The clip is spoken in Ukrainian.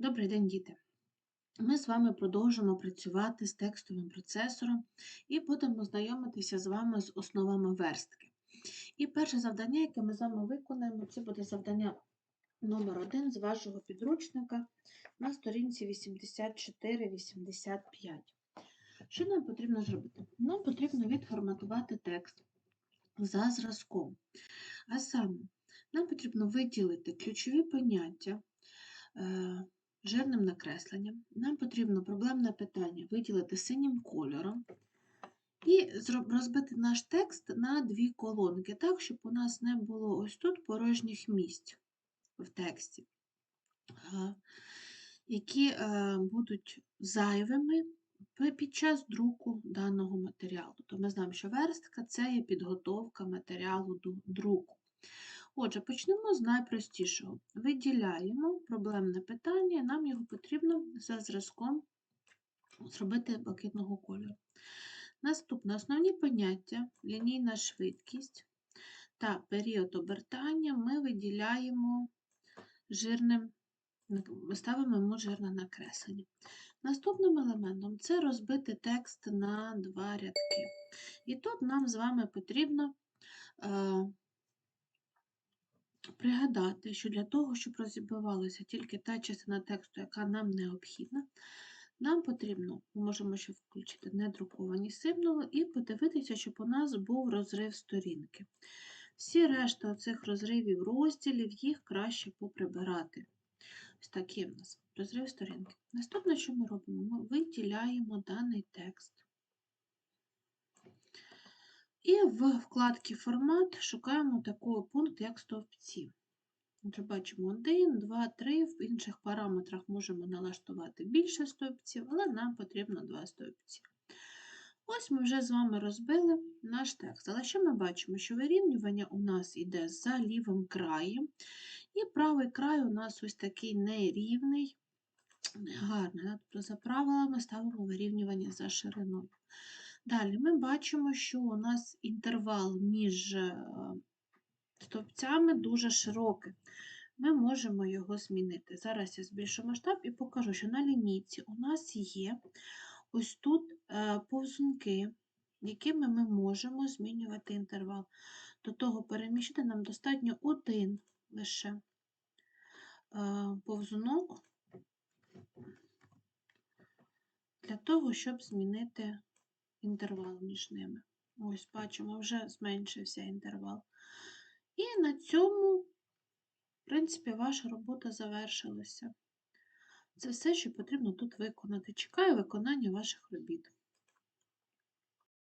Добрий день, діти! Ми з вами продовжимо працювати з текстовим процесором і будемо знайомитися з вами з основами верстки. І перше завдання, яке ми з вами виконаємо, це буде завдання номер один з вашого підручника на сторінці 84-85. Що нам потрібно зробити? Нам потрібно відформатувати текст за зразком. А саме, нам потрібно виділити ключові поняття. Жирним накресленням. Нам потрібно проблемне питання виділити синім кольором і розбити наш текст на дві колонки, так, щоб у нас не було ось тут порожніх місць в тексті, які е, будуть зайвими під час друку даного матеріалу. То ми знаємо, що верстка це є підготовка матеріалу до друку. Отже, почнемо з найпростішого. Виділяємо проблемне питання, нам його потрібно за зразком зробити блакитного кольору. Наступне основні поняття, лінійна швидкість та період обертання ми виділяємо жирним, ставимо йому жирне накреслення. Наступним елементом це розбити текст на два рядки. І тут нам з вами потрібно е, пригадати, що для того, щоб розібивалася тільки та частина тексту, яка нам необхідна, нам потрібно, ми можемо ще включити недруковані символи і подивитися, щоб у нас був розрив сторінки. Всі решта цих розривів розділів їх краще поприбирати. Ось такий в нас розрив сторінки. Наступне, що ми робимо? Ми виділяємо даний текст. І в вкладці Формат шукаємо такий пункт, як стовпці. Отже, бачимо 1, 2, 3. В інших параметрах можемо налаштувати більше стовпців, але нам потрібно 2 стовпці. Ось ми вже з вами розбили наш текст. Але що ми бачимо? Що вирівнювання у нас йде за лівим краєм, і правий край у нас ось такий нерівний, негарний. Тобто за правилами ставимо вирівнювання за шириною. Далі ми бачимо, що у нас інтервал між е, стовпцями дуже широкий. Ми можемо його змінити. Зараз я збільшу масштаб і покажу, що на лінійці у нас є ось тут е, повзунки, якими ми можемо змінювати інтервал. До того переміщити нам достатньо один лише е, повзунок для того, щоб змінити інтервал між ними. Ось бачимо, вже зменшився інтервал. І на цьому, в принципі, ваша робота завершилася. Це все, що потрібно тут виконати. Чекаю виконання ваших робіт.